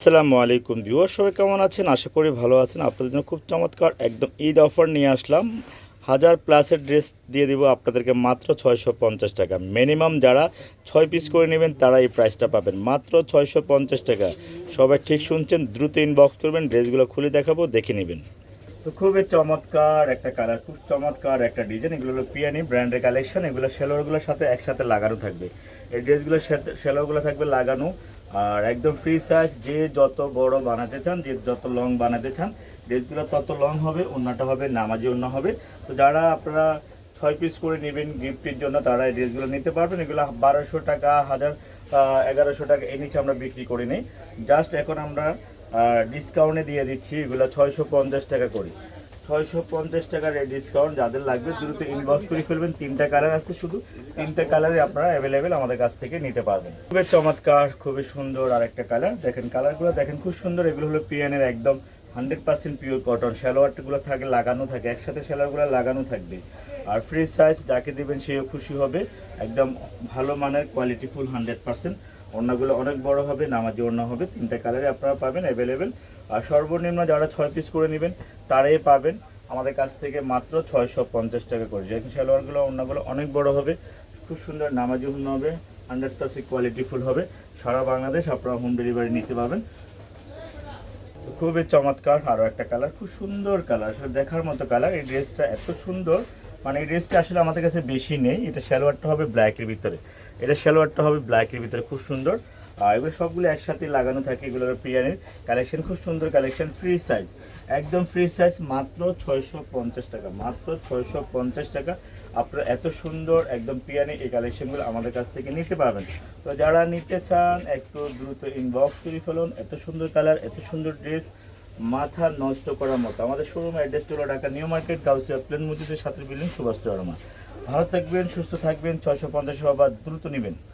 আসসালামু আলাইকুম ভিউয়ার সবাই কেমন আছেন? আশা করি ভালো আছেন। আপনাদের জন্য খুব চমৎকার একদম ঈদ অফার নিয়ে আসলাম। হাজার প্লাসের ড্রেস দিয়ে দিব আপনাদেরকে মাত্র ছয়শো পঞ্চাশ টাকা। মিনিমাম যারা ছয় পিস করে নেবেন, তারা এই প্রাইসটা পাবেন। মাত্র ছয়শো পঞ্চাশ টাকা। সবাই ঠিক শুনছেন? দ্রুত ইনবক্স করবেন ড্রেসগুলো খুলে দেখাবো, দেখে নেবেন। তো খুবই চমৎকার একটা কালার খুব চমৎকার একটা ডিজাইন এগুলো হলো পিয়ানি ব্র্যান্ডের কালেকশন এগুলো সেলোয়ারগুলোর সাথে একসাথে লাগানো থাকবে। এই ড্রেসগুলোর সাথে সেলোয়ারগুলো থাকবে লাগানো। আর একদম ফ্রি সাইজ যে যত বড় বানাতে চান, যে যত লং বানাতে চান ড্রেসগুলো তত লং হবে অন্যটা হবে, নামাজি অন্য হবে। তো যারা আপনারা ছয় পিস করে নেবেন গিফটের জন্য, তারা এই ড্রেসগুলো নিতে পারবেন। এগুলো বারোশো টাকা, হাজার এগারোশো টাকা এই নিচে আমরা বিক্রি করি নিই। জাস্ট এখন আমরা ডিসকাউন্টে দিয়ে দিচ্ছি, এগুলো ছয়শো পঞ্চাশ টাকা করি। ছয়শো পঞ্চাশ টাকার ডিসকাউন্ট যাদের লাগবে, দ্রুত ইনবক্স করে ফেলবেন। তিনটা কালার আছে শুধু। তিনটা কালারে আপনারা অ্যাভেলেবেল আমাদের কাছ থেকে নিতে পারবেন। খুবই চমৎকার, খুবই সুন্দর আর একটা কালার দেখেন কালারগুলো দেখেন খুব সুন্দর। এগুলো হলো পিএনের একদম হান্ড্রেড পার্সেন্ট পিওর কটন সালোয়ারগুলো থাকে লাগানো থাকে, একসাথে সালোয়ারগুলো লাগানো থাকবে। আর ফ্রি সাইজ যাকে দেবেন সেও খুশি হবে। একদম ভালো মানের কোয়ালিটি ফুল হান্ড্রেড পার্সেন্ট ওড়নাগুলো অনেক বড় হবে, নামাজি ওড়না হবে। তিনটা কালারে আপনারা পাবেন অ্যাভেলেবেল আর সর্বনিম্ন যারা ছয় পিস করে নেবেন, তারাই পাবেন আমাদের কাছ থেকে মাত্র ছয়শো পঞ্চাশ টাকা করে। যেহেতু সালোয়ারগুলো অন্যগুলো অনেক বড় হবে, খুব সুন্দর নামাজি ওড়না হবে হান্ড্রেড পার্সেন্ট কোয়ালিটি ফুল হবে। সারা বাংলাদেশ আপনারা হোম ডেলিভারি নিতে পারবেন। খুবই চমৎকার আরও একটা কালার খুব সুন্দর কালার আসলে দেখার মতো কালার এই ড্রেসটা এত সুন্দর। মানে এই ড্রেসটা আসলে আমাদের কাছে বেশি নেই, এটা সালোয়ারটা হবে ব্ল্যাকের ভিতরে। এটা সালোয়ারটা হবে ব্ল্যাকের ভিতরে, খুব সুন্দর। এগুলো সবগুলো একসাথে লাগানো থাকে এগুলো পিয়ানের কালেকশন, খুব সুন্দর কালেকশন ফ্রি সাইজ একদম ফ্রি সাইজ মাত্র ছয়শো পঞ্চাশ টাকা, মাত্র ছয়শো পঞ্চাশ টাকা। আপনারা এত সুন্দর একদম পিয়ানি এই কালেকশনগুলো আমাদের কাছ থেকে নিতে পারবেন। তো যারা নিতে চান, একটু দ্রুত ইনবক্স করে ফেলুন। এত সুন্দর কালার, এত সুন্দর ড্রেস মাথা নষ্ট করার মতো। আমাদের শোরুম অ্যাড্রেসটা হলো ঢাকা নিউ মার্কেট, গাউসিয়া প্লেন মসজিদের সাথে বিল্ডিং সুভাষ চরমা। ভালো থাকবেন, সুস্থ থাকবেন, ছয়শো পঞ্চাশ বা দ্রুত নেবেন।